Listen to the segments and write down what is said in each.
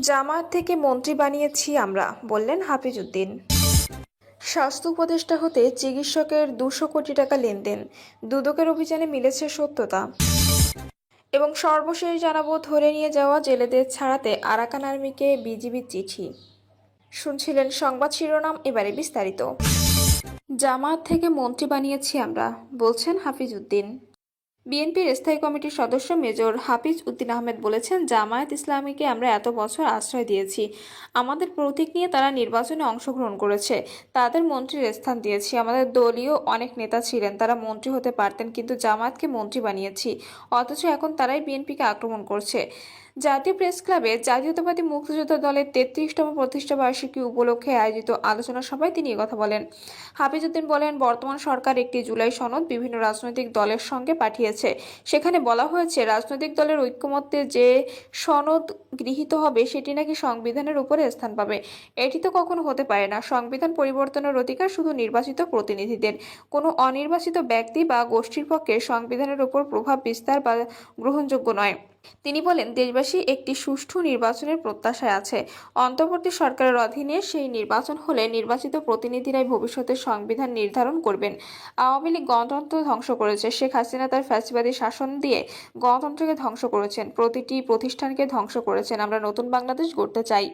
জামায়াত থেকে মন্ত্রী বানিয়েছি আমরা, বললেন হাফিজউদ্দিন। স্বাস্থ্য উপদেষ্টা হতে চিকিৎসকের দুশো কোটি টাকা লেনদেন, দুদকের অভিযানে মিলেছে সত্যতা। এবং সর্বশেষ জানাব, ধরে নিয়ে যাওয়া জেলেদের ছাড়াতে আরাকান আর্মিকে বিজিবির চিঠি। শুনছিলেন সংবাদ শিরোনাম, এবারে বিস্তারিত। জামায়াত থেকে মন্ত্রী বানিয়েছি আমরা, বলছেন হাফিজউদ্দিন। বিএনপির স্থায়ী কমিটির সদস্য মেজর হাফিজ উদ্দিন আহমেদ বলেছেন, জামায়াত ইসলামীকে আমরা এত বছর আশ্রয় দিয়েছি। আমাদের প্রতীক নিয়ে তারা নির্বাচনে অংশগ্রহণ করেছে। তাদের মন্ত্রীর স্থান দিয়েছি। আমাদের দলীয় অনেক নেতা ছিলেন, তারা মন্ত্রী হতে পারতেন, কিন্তু জামায়াতকে মন্ত্রী বানিয়েছি। অথচ এখন তারাই বিএনপিকে আক্রমণ করছে। জাতীয় প্রেস ক্লাবে জাতীয়তাবাদী মুক্তিযোদ্ধা দলের তেত্রিশতম প্রতিষ্ঠা বার্ষিকী উপলক্ষে আয়োজিত আলোচনা সভায় তিনি কথা বলেন। হাফিজউদ্দিন বলেন, বর্তমান সরকার একটি জুলাই সনদ বিভিন্ন রাজনৈতিক দলের সঙ্গে পাঠিয়েছে। সেখানে বলা হয়েছে, রাজনৈতিক দলের ঐক্যমত্যে যে সনদ গৃহীত হবে, সেটি নাকি সংবিধানের উপরে স্থান পাবে। এটি তো কখনো হতে পারে না। সংবিধান পরিবর্তনের অধিকার শুধু নির্বাচিত প্রতিনিধিদের। কোনো অনির্বাচিত ব্যক্তি বা গোষ্ঠীর পক্ষে সংবিধানের উপর প্রভাব বিস্তার বা গ্রহণযোগ্য নয়। তিনি বলেন, দেশবাসী একটি সুষ্ঠু নির্বাচনের প্রত্যাশায় আছে। অন্তর্বর্তী সরকারের অধীনে সেই নির্বাচন হলে নির্বাচিত প্রতিনিধিরাই ভবিষ্যতের সংবিধান নির্ধারণ করবেন। আওয়ামী লীগ গণতন্ত্র ধ্বংস করেছে। শেখ হাসিনা তার ফ্যাসিবাদী শাসন দিয়ে গণতন্ত্রকে ধ্বংস করেছেন। প্রতিটি প্রতিষ্ঠানকে ধ্বংস করেছেন। আমরা নতুন বাংলাদেশ গড়তে চাই।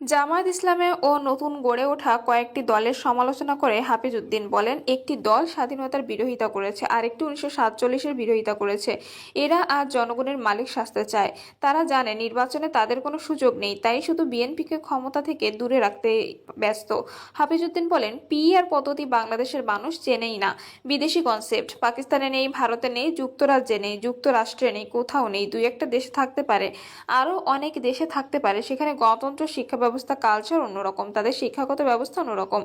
জামায়াত ইসলামে ও নতুন গড়ে ওঠা কয়েকটি দলের সমালোচনা করে হাফিজ উদ্দিন বলেন, একটি দল স্বাধীনতার বিরোধিতা করেছে, আরেকটি উনিশশো সাতচল্লিশের বিরোধিতা করেছে। এরা আজ জনগণের মালিক সাজতে চায়। তারা জানে নির্বাচনে তাদের কোনো সুযোগ নেই, তাই শুধু বিএনপিকে ক্ষমতা থেকে দূরে রাখতে ব্যস্ত। হাফিজউদ্দিন বলেন পিআর পদ্ধতি বাংলাদেশের মানুষ চেনেই না। বিদেশি কনসেপ্ট, পাকিস্তানে নেই, ভারতে নেই, যুক্তরাজ্যে নেই, যুক্তরাষ্ট্রে নেই, কোথাও নেই, দুই একটা দেশে থাকতে পারে। আরও অনেক দেশে থাকতে পারে, সেখানে গণতন্ত্র, শিক্ষা ব্যবস্থা কালচার অন্যরকম, তাদের শিক্ষাগত ব্যবস্থা অন্যরকম।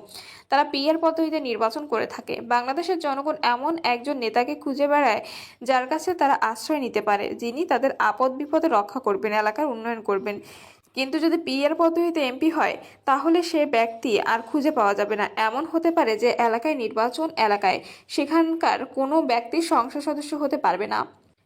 তারা পিআর পদ্ধতিতে নির্বাচন করে থাকে। বাংলাদেশের জনগণ এমন একজন নেতাকে খুঁজে বেড়ায় যার কাছে তারা আশ্রয় নিতে পারে, যিনি তাদের আপদ বিপদে রক্ষা করবেন, এলাকার উন্নয়ন করবেন। কিন্তু যদি পিআর পদ্ধতিতে এমপি হয়, তাহলে সে ব্যক্তি আর খুঁজে পাওয়া যাবে না। এমন হতে পারে যে এলাকায় নির্বাচন এলাকায়, সেখানকার কোনো ব্যক্তি সংসদ সদস্য হতে পারবে না।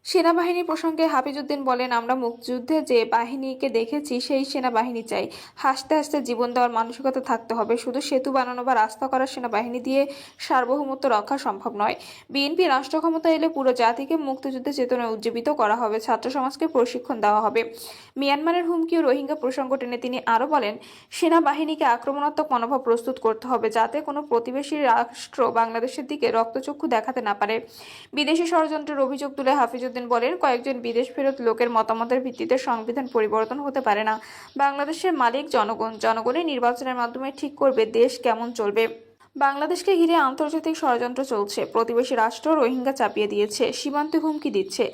সেনাবাহিনী প্রসঙ্গে হাফিজউদ্দিন বলেন, আমরা মুক্তিযুদ্ধে যে বাহিনীকে দেখেছি, সেই সেনাবাহিনী চাই। হাসতে হাসতে জীবন দেওয়ার মানসিকতা থাকতে হবে। শুধু সেতু বানানো বা রাস্তা করা সেনাবাহিনী দিয়ে সার্বভৌমত্ব রক্ষা সম্ভব নয়। বিএনপি রাষ্ট্র ক্ষমতা এলে পুরো জাতিকে মুক্তিযুদ্ধে চেতনায় উজ্জীবিত করা হবে। ছাত্র সমাজকে প্রশিক্ষণ দেওয়া হবে। মিয়ানমারের হুমকি ও রোহিঙ্গা প্রসঙ্গ টেনে তিনি আরও বলেন, সেনাবাহিনীকে আক্রমণাত্মক মনোভাব প্রস্তুত করতে হবে যাতে কোনো প্রতিবেশী রাষ্ট্র বাংলাদেশের দিকে রক্তচক্ষু দেখাতে না পারে। বিদেশি ষড়যন্ত্রের অভিযোগ তুলে হাফিজউদ্দিন বলেন কয়েকজন বিদেশ ফেরত লোকের মতামতের ভিত্তিতে সংবিধান পরিবর্তন হতে পারে না। বাংলাদেশের মালিক জনগণ জনগণের নির্বাচনের মাধ্যমে ঠিক করবে দেশ কেমন চলবে। বাংলাদেশকে ঘিরে আন্তর্জাতিক ষড়যন্ত্র চলছে। প্রতিবেশী রাষ্ট্র রোহিঙ্গা চাপিয়ে দিয়েছে, সীমান্তে হুমকি দিচ্ছে।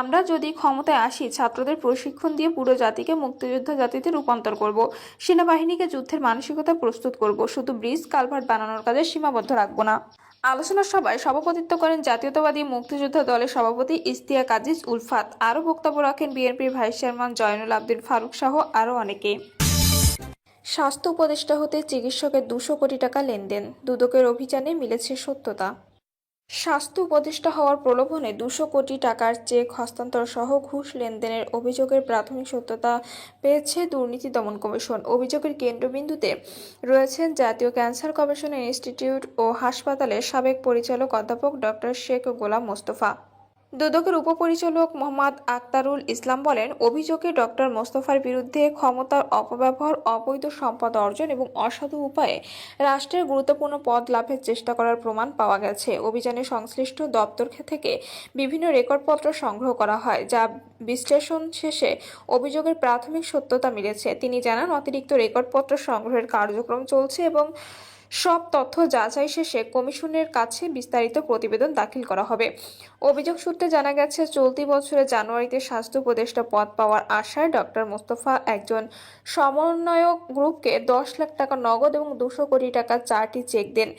আমরা যদি ক্ষমতায় আসি, ছাত্রদের প্রশিক্ষণ দিয়ে পুরো জাতিকে মুক্তিযোদ্ধা জাতিতে রূপান্তর করব। সেনাবাহিনীকে যুদ্ধের মানসিকতা প্রস্তুত করব। শুধু ব্রিজ, কালভার্ট বানানোর কাজে সীমাবদ্ধ রাখব না। আলোচনা সভায় সভাপতিত্ব করেন জাতীয়তাবাদী মুক্তিযোদ্ধা দলের সভাপতি ইস্তিয়া কাজিজ উলফাত আরও বক্তব্য রাখেন বিএনপির ভাইস চেয়ারম্যান জয়নুল আবদিন ফারুক সহ আরও অনেকে। স্বাস্থ্য উপদেষ্টা হতে চিকিৎসকের দুশো কোটি টাকা লেনদেন। দুদকের অভিযানে মিলেছে সত্যতা। স্বাস্থ্য উপদেষ্টা হওয়ার প্রলোভনে দুশো কোটি টাকার চেক হস্তান্তর সহ ঘুষ লেনদেনের অভিযোগের প্রাথমিক সত্যতা পেয়েছে দুর্নীতি দমন কমিশন। অভিযোগের কেন্দ্রবিন্দুতে রয়েছেন জাতীয় ক্যান্সার গবেষণা ইনস্টিটিউট ও হাসপাতালের সাবেক পরিচালক অধ্যাপক ডক্টর শেখ গোলাম মোস্তফা। দুদকের উপপরিচালক মোহাম্মদ আক্তারুল ইসলাম বলেন, অভিযোগে ডক্টর মোস্তফার বিরুদ্ধে ক্ষমতার অপব্যবহার, অবৈধ সম্পদ অর্জন এবং অসাধু উপায়ে রাষ্ট্রের গুরুত্বপূর্ণ পদ লাভের চেষ্টা করার প্রমাণ পাওয়া গেছে। অভিযানে সংশ্লিষ্ট দপ্তর থেকে বিভিন্ন রেকর্ডপত্র সংগ্রহ করা হয়, যা বিশ্লেষণ শেষে অভিযোগের প্রাথমিক সত্যতা মিলেছে। তিনি জানান, অতিরিক্ত রেকর্ডপত্র সংগ্রহের কার্যক্রম চলছে এবং সব তথ্য যাচাই শেষে কমিশনের কাছে বিস্তারিত প্রতিবেদন দাখিল করা হবে। অভিযোগ সূত্রে জানা গেছে, চলতি বছরের জানুয়ারিতে স্বাস্থ্য উপদেষ্টা পদ পাওয়ার আশায় ডক্টর মোস্তফা একজন সমন্বয়ক গ্রুপকে দশ লাখ টাকা নগদ এবং দুশো কোটি টাকা চারটি চেক দেন।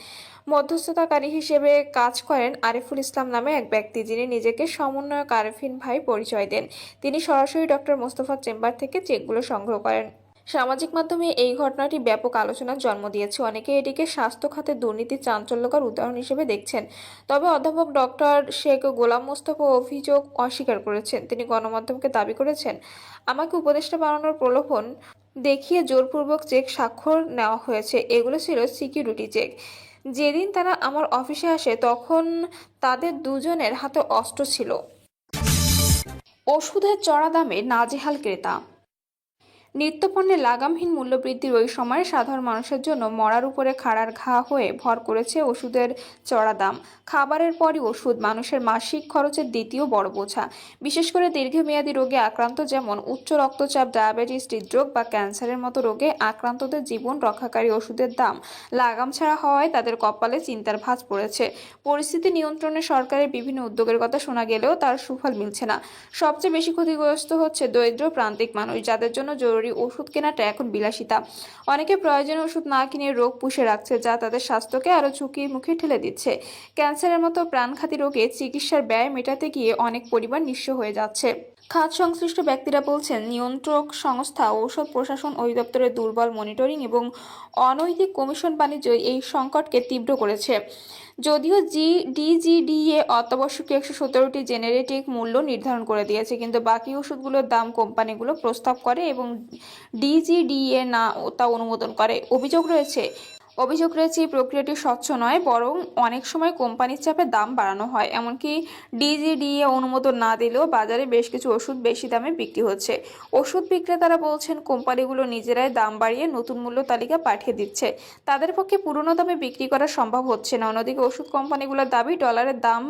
মধ্যস্থতাকারী হিসেবে কাজ করেন আরিফুল ইসলাম নামে এক ব্যক্তি, যিনি নিজেকে সমন্বয়ক আরিফিন ভাই পরিচয় দেন। তিনি সরাসরি ডক্টর মোস্তফার চেম্বার থেকে চেকগুলো সংগ্রহ করেন। সামাজিক মাধ্যমে এই ঘটনাটি ব্যাপক আলোচনার জন্ম দিয়েছে। অনেকে এটিকে স্বাস্থ্য খাতে দুর্নীতির চাঞ্চল্যকর উদাহরণ হিসেবে দেখছেন। তবে অধ্যাপক ডক্টর শেখ গোলাম মোস্তফা অভিযোগ অস্বীকার করেছেন। তিনি গণমাধ্যমকে দাবি করেছেন, আমাকে উপদেষ্টা বানানোর প্রলোভন দেখিয়ে জোরপূর্বক চেক স্বাক্ষর নেওয়া হয়েছে। এগুলো ছিল সিকিউরিটি চেক। যেদিন তারা আমার অফিসে আসে, তখন তাদের দুজনের হাতে অস্ত্র ছিল। ওষুধের চড়া দামে নাজেহাল ক্রেতা। নিত্যপণ্যের লাগামহীন মূল্যবৃদ্ধির ওই সময়ে সাধারণ মানুষের জন্য মরার উপরে খাড়ার ঘা হয়ে ভর করেছে ওষুধের চড়া দাম। খাবারের পরই ওষুধ, মানুষের মাসিক খরচের দ্বিতীয় বড় বোঝা। বিশেষ করে দীর্ঘমেয়াদী রোগে আক্রান্ত যেমন উচ্চ রক্তচাপ, ডায়াবেটিস, হৃদরোগ বা ক্যান্সারের মতো রোগে আক্রান্তদের জীবন রক্ষাকারী ওষুধের দাম। লাগাম ছাড়া হওয়ায় তাদের কপালে চিন্তার ভাঁজ পড়েছে। পরিস্থিতি নিয়ন্ত্রণে সরকারের বিভিন্ন উদ্যোগের কথা শোনা গেলেও তার সুফল মিলছে না। সবচেয়ে বেশি ক্ষতিগ্রস্ত হচ্ছে দরিদ্র প্রান্তিক মানুষ, যাদের জন্য জরুরি ওষুধ কেনাটা এখন বিলাসিতা। অনেকে প্রয়োজনীয় ওষুধ না কিনে রোগ পুষে রাখছে, যা তাদের স্বাস্থ্যকে আরও ঝুঁকির মুখে ঠেলে দিচ্ছে। ক্যান্সারের মতো প্রাণঘাতী রোগে চিকিৎসার ব্যয় মেটাতে গিয়ে অনেক পরিবার নিঃস্ব হয়ে যাচ্ছে। খাত সংশ্লিষ্ট ব্যক্তিরা বলছেন, নিয়ন্ত্রক সংস্থা, ঔষধ প্রশাসন অধিদপ্তরের দুর্বল মনিটরিং এবং অনৈতিক কমিশন বাণিজ্য এই সংকটকে তীব্র করেছে। যদিও জি, ডিজিডিএ অত্যাবশ্যকীয় একশো সতেরোটি জেনারেটিক মূল্য নির্ধারণ করে দিয়েছে, কিন্তু বাকি ওষুধগুলোর দাম কোম্পানিগুলো প্রস্তাব করে এবং ডিজিডিএ না তা অনুমোদন করে। অভিযোগ রয়েছে অভিযোগ রয়েছে, এই প্রক্রিয়াটি স্বচ্ছ নয়, বরং অনেক সময় কোম্পানির চাপে দাম বাড়ানো হয়। এমনকি ডিজিডিএ অনুমোদন না দিলেও বাজারে বেশ কিছু ওষুধ বেশি দামে বিক্রি হচ্ছে। ওষুধ বিক্রেতারা বলছেন, কোম্পানিগুলো নিজেরাই দাম বাড়িয়ে নতুন মূল্য তালিকা পাঠিয়ে দিচ্ছে। তাদের পক্ষে পুরনো দামে বিক্রি করা সম্ভব হচ্ছে না। অন্যদিকে ওষুধ কোম্পানিগুলোর দাবি, ডলারের দাম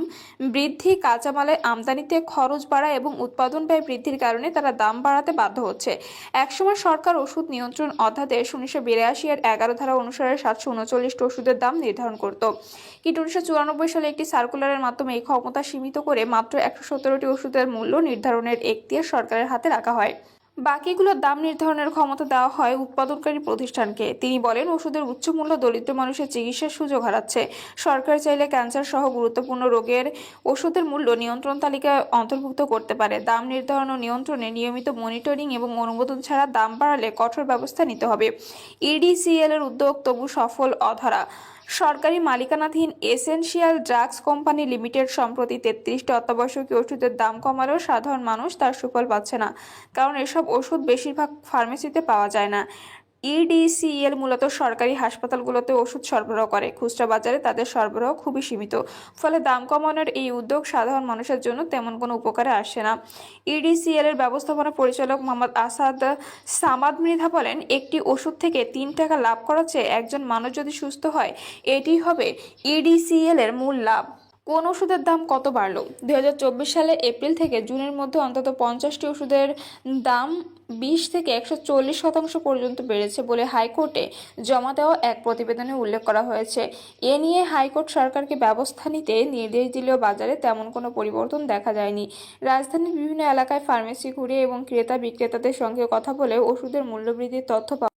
বৃদ্ধি, কাঁচামালের আমদানিতে খরচ বাড়া এবং উৎপাদন ব্যয় বৃদ্ধির কারণে তারা দাম বাড়াতে বাধ্য হচ্ছে। একসময় সরকার ওষুধ নিয়ন্ত্রণ অধ্যাদেশ উনিশশো বিরাশি এর এগারো ধারা অনুসারে সাতশো উনচল্লিশটি ওষুধের দাম নির্ধারণ করত। কিন্তু উনিশশো চুরানব্বই সালে একটি সার্কুলারের মাধ্যমে এই ক্ষমতা সীমিত করে মাত্র একশো সতেরোটি ওষুধের মূল্য নির্ধারণের এখতিয়ার সরকারের হাতে রাখা হয়। বাকিগুলোর দাম নির্ধারণের ক্ষমতা দেওয়া হয় উৎপাদনকারী প্রতিষ্ঠানকে। তিনি বলেন, ওষুধের উচ্চ মূল্য দরিদ্র মানুষের চিকিৎসার সুযোগ হারাচ্ছে। সরকার চাইলে ক্যান্সার সহ গুরুত্বপূর্ণ রোগের ওষুধের মূল্য নিয়ন্ত্রণ তালিকায় অন্তর্ভুক্ত করতে পারে। দাম নির্ধারণ ও নিয়ন্ত্রণে নিয়মিত মনিটরিং এবং অনুমোদন ছাড়া দাম বাড়ালে কঠোর ব্যবস্থা নিতে হবে। ইডিসিএল এর উদ্যোগ তবু সফল অধরা। সরকারি মালিকানাধীন এসেনশিয়াল ড্রাগস কোম্পানি লিমিটেড সম্প্রতি তেত্রিশটি অত্যাবশ্যকীয় ওষুধের দাম কমালেও সাধারণ মানুষ তার সুফল পাচ্ছে না। কারণ এসব ওষুধ বেশিরভাগ ফার্মেসিতে পাওয়া যায় না। ইডিসিএল মূলত সরকারি হাসপাতালগুলোতে ওষুধ সরবরাহ করে। খুচরা বাজারে তাদের সরবরাহ খুবই সীমিত। ফলে দাম কমানোর এই উদ্যোগ সাধারণ মানুষের জন্য তেমন কোনো উপকারে আসে না। ইডিসিএল এর ব্যবস্থাপনা পরিচালক মোহাম্মদ আসাদ সামাদ মৃধা বলেন, একটি ওষুধ থেকে তিন টাকা লাভ করার চেয়ে একজন মানুষ যদি সুস্থ হয় এটি হবে ইডিসিএল এর মূল লাভ। কোন ওষুধের দাম কত বাড়লো? দু সালে এপ্রিল থেকে জুনের মধ্যে অন্তত পঞ্চাশটি ওষুধের দাম বিশ থেকে একশো চল্লিশ শতাংশ পর্যন্ত বেড়েছে বলে হাইকোর্টে জমা দেওয়া এক প্রতিবেদনে উল্লেখ করা হয়েছে। এ নিয়ে হাইকোর্ট সরকারকে ব্যবস্থা নিতে নির্দেশ দিলেও বাজারে তেমন কোনো পরিবর্তন দেখা যায়নি। রাজধানীর বিভিন্ন এলাকায় ফার্মেসি ঘুরে এবং ক্রেতা বিক্রেতাদের সঙ্গে কথা বলে ওষুধের মূল্যবৃদ্ধির তথ্য